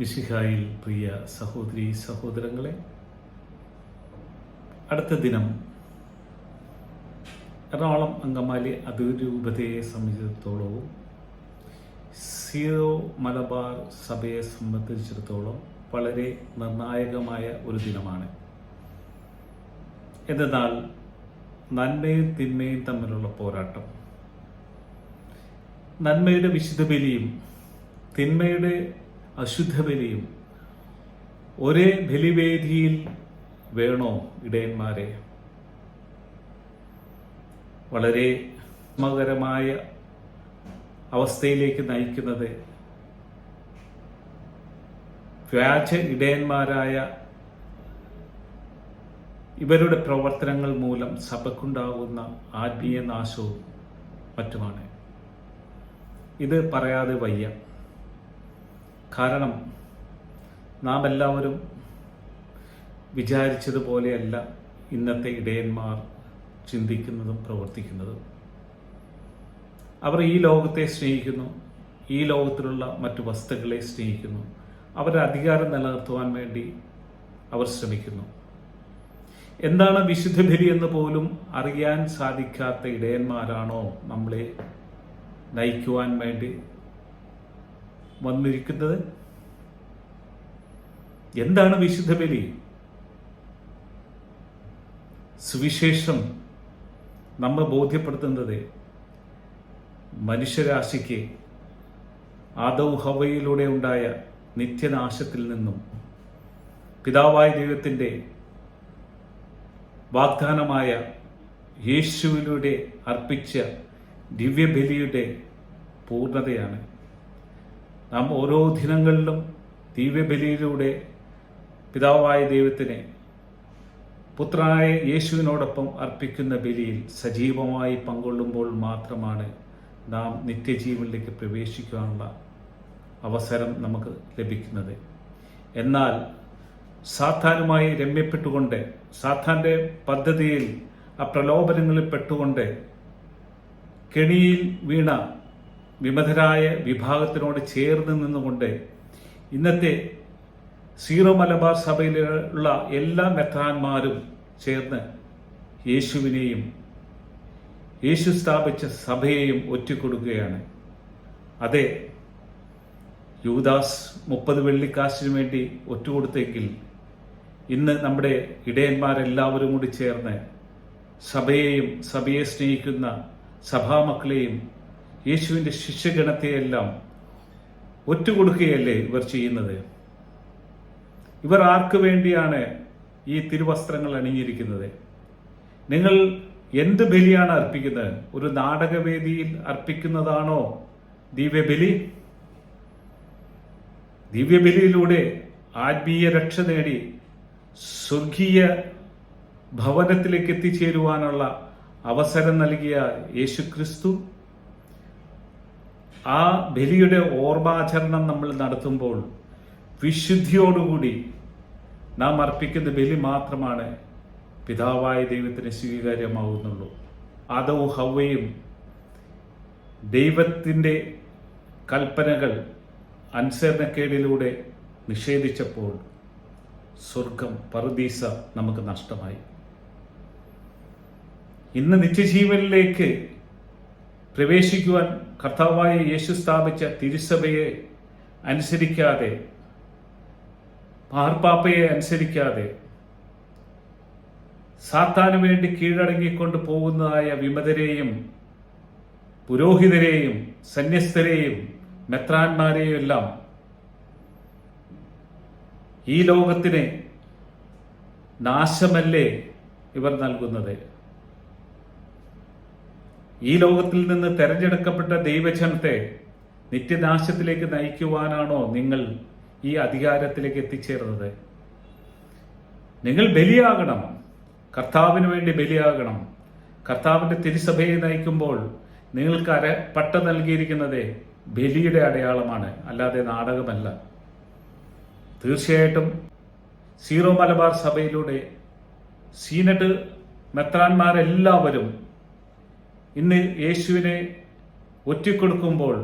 മിശിഹായിൽ പ്രിയ സഹോദരി സഹോദരങ്ങളെ അടുത്ത ദിനം എറണാകുളം അങ്കമാലി അതിരൂപതയെ സംബന്ധിച്ചിടത്തോളവും സീറോ മലബാർ സഭയെ സംബന്ധിച്ചിടത്തോളം വളരെ നിർണായകമായ ഒരു ദിനമാണ്. എന്നാൽ നന്മയും തിന്മയും തമ്മിലുള്ള പോരാട്ടം നന്മയുടെ വിശുദ്ധ ബലിയും തിന്മയുടെ അശുദ്ധ ബലിയും ഒരേ ബലിവേദിയിൽ വേണോ ഇടയന്മാരെ? വളരെ മകരമായ അവസ്ഥയിലേക്ക് നയിക്കുന്നത് വ്യാജ ഇടയന്മാരായ ഇവരുടെ പ്രവർത്തനങ്ങൾ മൂലം സഭയ്ക്കുണ്ടാകുന്ന ആത്മീയ നാശവും മറ്റുമാണ്. ഇത് പറയാതെ വയ്യ. കാരണം നാം എല്ലാവരും വിചാരിച്ചതുപോലെയല്ല ഇന്നത്തെ ഇടയന്മാർ ചിന്തിക്കുന്നതും പ്രവർത്തിക്കുന്നതും. അവർ ഈ ലോകത്തെ സ്നേഹിക്കുന്നു ഈ ലോകത്തിലുള്ള മറ്റു വസ്തുക്കളെ സ്നേഹിക്കുന്നു. അവരുടെ അധികാരം നിലനിർത്തുവാൻ വേണ്ടി അവർ ശ്രമിക്കുന്നു. എന്താണ് വിശുദ്ധ ബലി എന്ന് പോലും അറിയാൻ സാധിക്കാത്ത ഇടയന്മാരാണോ നമ്മളെ നയിക്കുവാൻ വേണ്ടി വന്നിരിക്കുന്നത്? എന്താണ് വിശുദ്ധ ബലി? സുവിശേഷം നമ്മെ ബോധ്യപ്പെടുത്തുന്നത് മനുഷ്യരാശിക്ക് ആദവ് ഹവയിലൂടെ ഉണ്ടായ നിത്യനാശത്തിൽ നിന്നും പിതാവായ ദൈവത്തിന്റെ വാഗ്ദാനമായ യേശുവിലൂടെ അർപ്പിച്ച ദിവ്യബലിയുടെ പൂർണതയാണ്. നാം ഓരോ ദിനങ്ങളിലും ദിവ്യബലിയിലൂടെ പിതാവായ ദൈവത്തിനെ പുത്രനായ യേശുവിനോടൊപ്പം അർപ്പിക്കുന്ന ബലിയിൽ സജീവമായി പങ്കൊള്ളുമ്പോൾ മാത്രമാണ് നാം നിത്യജീവനിലേക്ക് പ്രവേശിക്കാനുള്ള അവസരം നമുക്ക് ലഭിക്കുന്നത്. എന്നാൽ സാത്താനുമായി രമ്യപ്പെട്ടുകൊണ്ട് സാത്താന്റെ പദ്ധതിയിൽ ആ പ്രലോഭനങ്ങളിൽ പെട്ടുകൊണ്ട് കെണിയിൽ വീണ വിമതരായ വിഭാഗത്തിനോട് ചേർന്ന് നിന്നുകൊണ്ട് ഇന്നത്തെ സീറോ മലബാർ സഭയിലുള്ള എല്ലാ മെത്രാന്മാരും ചേർന്ന് യേശുവിനെയും യേശു സ്ഥാപിച്ച സഭയെയും ഒറ്റിക്കൊടുക്കുകയാണ്. അതെ യൂദാസ് മുപ്പത് വെള്ളിക്കാശിനു വേണ്ടി ഒറ്റുകൊടുത്തെങ്കിൽ ഇന്ന് നമ്മുടെ ഇടയന്മാരെല്ലാവരും കൂടി ചേർന്ന് സഭയെയും സഭയെ സ്നേഹിക്കുന്ന സഭാമക്കളെയും യേശുവിന്റെ ശിഷ്യഗണത്തെയെല്ലാം ഒറ്റുകൊടുക്കുകയല്ലേ ഇവർ ചെയ്യുന്നത്? ഇവർ ആർക്ക് വേണ്ടിയാണ് ഈ തിരുവസ്ത്രങ്ങൾ അണിഞ്ഞിരിക്കുന്നത്? നിങ്ങൾ എന്ത് ബലിയാണ് അർപ്പിക്കുന്നത്? ഒരു നാടകവേദിയിൽ അർപ്പിക്കുന്നതാണോ ദിവ്യബലി? ദിവ്യബലിയിലൂടെ ആത്മീയ രക്ഷ നേടി സ്വർഗീയ ഭവനത്തിലേക്ക് എത്തിച്ചേരുവാനുള്ള അവസരം നൽകിയ യേശുക്രിസ്തു ആ ബലിയുടെ ഓർമ്മാചരണം നമ്മൾ നടത്തുമ്പോൾ വിശുദ്ധിയോടുകൂടി നാം അർപ്പിക്കുന്ന ബലി മാത്രമാണ് പിതാവായ ദൈവത്തിന് സ്വീകാര്യമാവുന്നുള്ളൂ. അതോ ഹവയും ദൈവത്തിന്റെ കൽപ്പനകൾ അനുസരണക്കേടിലൂടെ നിഷേധിച്ചപ്പോൾ സ്വർഗം പറുദീസ നമുക്ക് നഷ്ടമായി. ഇന്ന് നിത്യജീവനിലേക്ക് പ്രവേശിക്കുവാൻ കർത്താവായ യേശു സ്ഥാപിച്ച തിരുസഭയെ അനുസരിക്കാതെ പാർപ്പാപ്പയെ അനുസരിക്കാതെ സാത്താനു വേണ്ടി കീഴടങ്ങിക്കൊണ്ട് പോകുന്നതായ വിമതരെയും പുരോഹിതരെയും സന്യസ്തരെയും മെത്രാന്മാരെയും എല്ലാം ഈ ലോകത്തിന് നാശമല്ലേ ഇവർ നൽകുന്നത്? ഈ ലോകത്തിൽ നിന്ന് തെരഞ്ഞെടുക്കപ്പെട്ട ദൈവജനത്തെ നിത്യനാശത്തിലേക്ക് നയിക്കുവാനാണോ നിങ്ങൾ ഈ അധികാരത്തിലേക്ക് എത്തിച്ചേർന്നത്? നിങ്ങൾ ബലിയാകണം. കർത്താവിന് വേണ്ടി ബലിയാകണം. കർത്താവിന്റെ തിരുസഭയെ നയിക്കുമ്പോൾ നിങ്ങൾക്ക് അര പട്ട നൽകിയിരിക്കുന്നത് ബലിയുടെ അടയാളമാണ് അല്ലാതെ നാടകമല്ല. തീർച്ചയായിട്ടും സീറോ മലബാർ സഭയിലൂടെ സീനട്ട് മെത്രാന്മാരെല്ലാവരും ഇന്ന് യേശുവിനെ ഒറ്റിക്കൊടുക്കുമ്പോൾ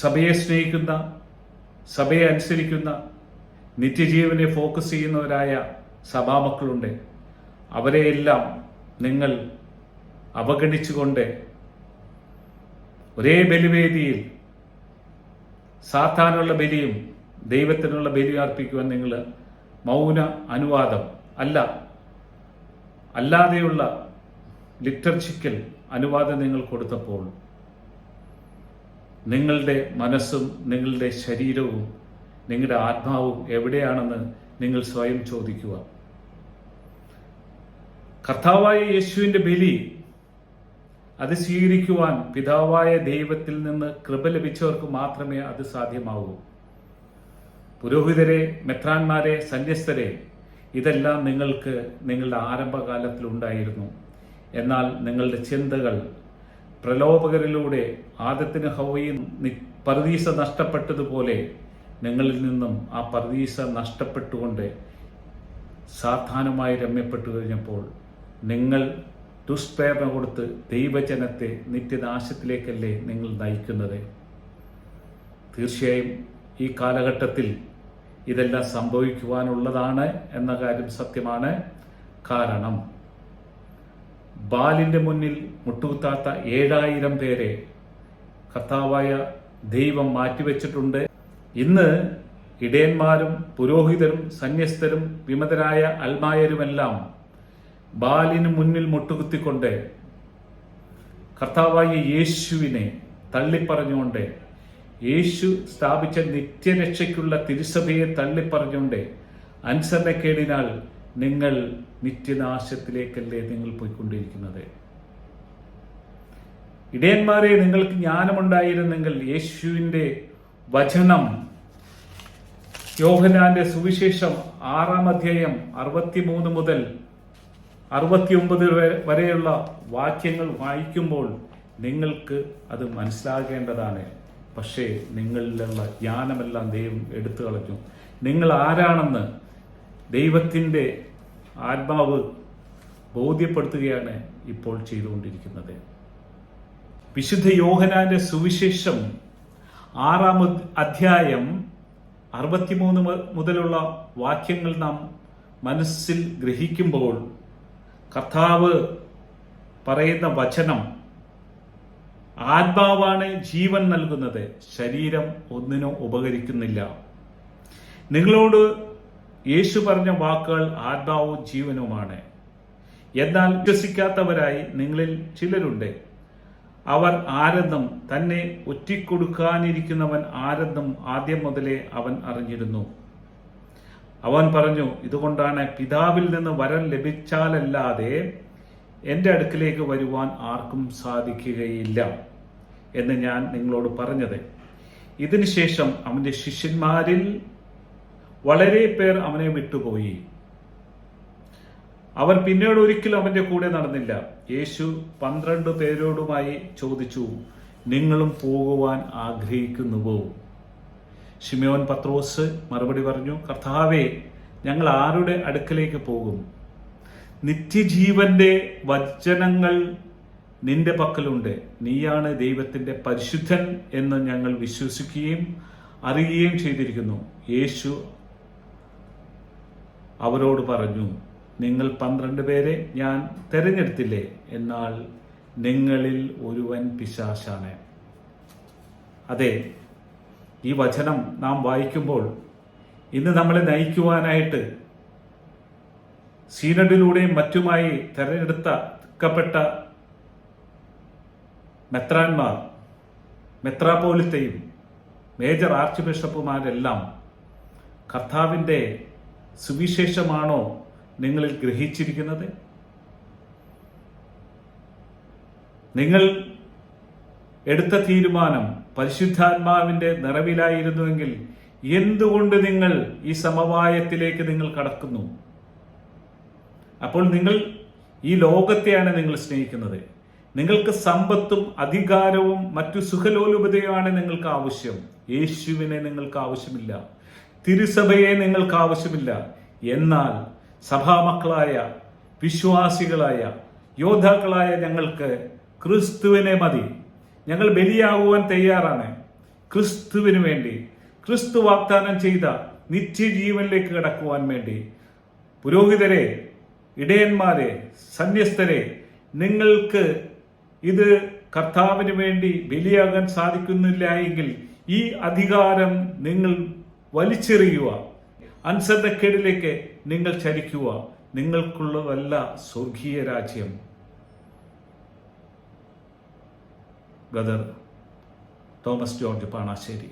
സഭയെ സ്നേഹിക്കുന്ന സഭയെ അനുസരിക്കുന്ന നിത്യജീവനെ ഫോക്കസ് ചെയ്യുന്നവരായ സഭാമക്കളുണ്ട്. അവരെയെല്ലാം നിങ്ങൾ അവഗണിച്ചുകൊണ്ട് ഒരേ ബലിവേദിയിൽ സാത്താനുള്ള ബലിയും ദൈവത്തിനുള്ള ബലി അർപ്പിക്കുവാൻ നിങ്ങൾ മൗന അനുവാദം. അല്ല അല്ലാതെയുള്ള ലിറ്റർജിക്കൽ അനുവാദം നിങ്ങൾ കൊടുത്തപ്പോൾ നിങ്ങളുടെ മനസ്സും നിങ്ങളുടെ ശരീരവും നിങ്ങളുടെ ആത്മാവും എവിടെയാണെന്ന് നിങ്ങൾ സ്വയം ചോദിക്കുക. കർത്താവായ യേശുവിന്റെ ബലി അത് സ്വീകരിക്കുവാൻ പിതാവായ ദൈവത്തിൽ നിന്ന് കൃപ ലഭിച്ചവർക്ക് മാത്രമേ അത് സാധ്യമാകൂ. പുരോഹിതരെ മെത്രാന്മാരെ സന്യസ്തരെ ഇതെല്ലാം നിങ്ങൾക്ക് നിങ്ങളുടെ ആരംഭകാലത്തിൽ ഉണ്ടായിരുന്നു എന്നാൽ നിങ്ങളുടെ ചിന്തകൾ പ്രലോഭകരിലൂടെ ആദത്തിന് ഹവയിൽ പർദീസ നഷ്ടപ്പെട്ടതുപോലെ നിങ്ങളിൽ നിന്നും ആ പർദീസ നഷ്ടപ്പെട്ടുകൊണ്ട് സാധാനമായി രമ്യപ്പെട്ടു കഴിഞ്ഞപ്പോൾ നിങ്ങൾ ദുഷ്പ്രേരണ കൊടുത്ത് ദൈവജനത്തെ നിത്യനാശത്തിലേക്കല്ലേ നിങ്ങൾ നയിക്കുന്നത്? തീർച്ചയായും ഈ കാലഘട്ടത്തിൽ ഇതെല്ലാം സംഭവിക്കുവാനുള്ളതാണ് എന്ന കാര്യം സത്യമാണ്. കാരണം ബാലിന്റെ മുന്നിൽ മുട്ടുകുത്താത്ത ഏഴായിരം പേരെ കർത്താവായ ദൈവം മാറ്റിവെച്ചിട്ടുണ്ട്. ഇന്ന് ഇടയന്മാരും പുരോഹിതരും സന്യസ്തരും വിമതരായ അൽമായരുമെല്ലാം ബാലിന് മുന്നിൽ മുട്ടുകുത്തിക്കൊണ്ട് കർത്താവായ യേശുവിനെ തള്ളിപ്പറഞ്ഞുകൊണ്ട് യേശു സ്ഥാപിച്ച നിത്യരക്ഷയ്ക്കുള്ള തിരുസഭയെ തള്ളിപ്പറഞ്ഞുകൊണ്ട് അനുസരണക്കേടിനാൽ നിങ്ങൾ നിത്യനാശത്തിലേക്കല്ലേ നിങ്ങൾ പോയിക്കൊണ്ടിരിക്കുന്നത്? ഇടയന്മാരെ നിങ്ങൾക്ക് ജ്ഞാനമുണ്ടായിരുന്നെങ്കിൽ യേശുവിന്റെ വചനം യോഹനാന്റെ സുവിശേഷം ആറാം അധ്യായം അറുപത്തിമൂന്ന് മുതൽ അറുപത്തിയൊമ്പത് വരെയുള്ള വാക്യങ്ങൾ വായിക്കുമ്പോൾ നിങ്ങൾക്ക് അത് മനസ്സിലാകേണ്ടതാണ്. പക്ഷേ നിങ്ങളിലുള്ള ജ്ഞാനമെല്ലാം ദൈവം എടുത്തു കളഞ്ഞു നിങ്ങൾ ആരാണെന്ന് ദൈവത്തിന്റെ ആത്മാവ് ബോധ്യപ്പെടുത്തുകയാണ് ഇപ്പോൾ ചെയ്തുകൊണ്ടിരിക്കുന്നത്. വിശുദ്ധ യോഹനാന്റെ സുവിശേഷം ആറാം അധ്യായം അറുപത്തിമൂന്ന് മുതലുള്ള വാക്യങ്ങൾ നാം മനസ്സിൽ ഗ്രഹിക്കുമ്പോൾ കർത്താവ് പറയുന്ന വചനം ആത്മാവാണ് ജീവൻ നൽകുന്നത്. ശരീരം ഒന്നിനും ഉപകരിക്കുന്നില്ല. നിങ്ങളോട് യേശു പറഞ്ഞ വാക്കുകൾ ആത്മാവും ജീവനുമാണ്. എന്നാൽ വിശ്വസിക്കാത്തവരായി നിങ്ങളിൽ ചിലരുണ്ട്. അവർ ആരെന്നും തന്നെ ഒറ്റിക്കൊടുക്കാനിരിക്കുന്നവൻ ആരെന്നും ആദ്യം മുതലേ അവൻ അറിഞ്ഞിരുന്നു. അവൻ പറഞ്ഞു ഇതുകൊണ്ടാണ് പിതാവിൽ നിന്ന് വരം ലഭിച്ചാലല്ലാതെ എന്റെ അടുക്കിലേക്ക് വരുവാൻ ആർക്കും സാധിക്കുകയില്ല എന്ന് ഞാൻ നിങ്ങളോട് പറഞ്ഞത്. ഇതിനുശേഷം അവന്റെ ശിഷ്യന്മാരിൽ വളരെ പേർ അവനെ വിട്ടുപോയി. അവൻ പിന്നീട് ഒരിക്കലും അവന്റെ കൂടെ നടന്നില്ല. യേശു പന്ത്രണ്ട് പേരോടുമായി ചോദിച്ചു നിങ്ങളും പോകുവാൻ ആഗ്രഹിക്കുന്നുവോ? ഷിമയോൻ പത്രോസ് മറുപടി പറഞ്ഞു കർത്താവേ ഞങ്ങൾ ആരുടെ അടുക്കലേക്ക് പോകും? നിത്യജീവന്റെ വചനങ്ങൾ നിന്റെ പക്കലുണ്ട്. നീയാണ് ദൈവത്തിന്റെ പരിശുദ്ധൻ എന്ന് ഞങ്ങൾ വിശ്വസിക്കുകയും അറിയുകയും ചെയ്തിരിക്കുന്നു. യേശു അവരോട് പറഞ്ഞു നിങ്ങൾ പന്ത്രണ്ട് പേരെ ഞാൻ തെരഞ്ഞെടുത്തില്ലേ? എന്നാൽ നിങ്ങളിൽ ഒരുവൻ പിശാശാണ്. അതെ ഈ വചനം നാം വായിക്കുമ്പോൾ ഇന്ന് നമ്മളെ നയിക്കുവാനായിട്ട് സീനഡിലൂടെയും മറ്റുമായി തെരഞ്ഞെടുത്തപ്പെട്ട മെത്രാന്മാർ മെത്രാപോലിത്തയും മേജർ ആർച്ച് ബിഷപ്പുമാരെല്ലാം കർത്താവിന്റെ സുവിശേഷമാണോ നിങ്ങളിൽ ഗ്രഹിച്ചിരിക്കുന്നത്? നിങ്ങൾ എടുത്ത തീരുമാനം പരിശുദ്ധാത്മാവിന്റെ നിറവിലായിരുന്നുവെങ്കിൽ എന്തുകൊണ്ട് നിങ്ങൾ ഈ സമവായത്തിലേക്ക് നിങ്ങൾ കടക്കുന്നു? അപ്പോൾ നിങ്ങൾ ഈ ലോകത്തെയാണ് നിങ്ങൾ സ്നേഹിക്കുന്നത്. നിങ്ങൾക്ക് സമ്പത്തും അധികാരവും മറ്റു സുഖലോലുപതയുമാണ് നിങ്ങൾക്ക് ആവശ്യം. യേശുവിനെ നിങ്ങൾക്ക് ആവശ്യമില്ല. തിരുസഭയെ നിങ്ങൾക്ക് ആവശ്യമില്ല എന്നാൽ സഭാമക്കളായ വിശ്വാസികളായ യോദ്ധാക്കളായ ഞങ്ങൾക്ക് ക്രിസ്തുവിനെ മതി. ഞങ്ങൾ ബലിയാകുവാൻ തയ്യാറാണ്. ക്രിസ്തുവിന് വേണ്ടി ക്രിസ്തു വാഗ്ദാനം ചെയ്ത നിത്യജീവനിലേക്ക് കടക്കുവാൻ വേണ്ടി. പുരോഹിതരെ ഇടയന്മാരെ സന്യസ്തരെ നിങ്ങൾക്ക് ഇത് കർത്താവിന് വേണ്ടി ബലിയാകാൻ സാധിക്കുന്നില്ല എങ്കിൽ ഈ അധികാരം നിങ്ങൾ വലിച്ചെറിയുക. അൻസർണക്കേടിലേക്ക് നിങ്ങൾ ചലിക്കുക. നിങ്ങൾക്കുള്ളതല്ല സ്വർഗീയ രാജ്യം. ഗദർ തോമസ് ജോർജ് പാണാശ്ശേരി.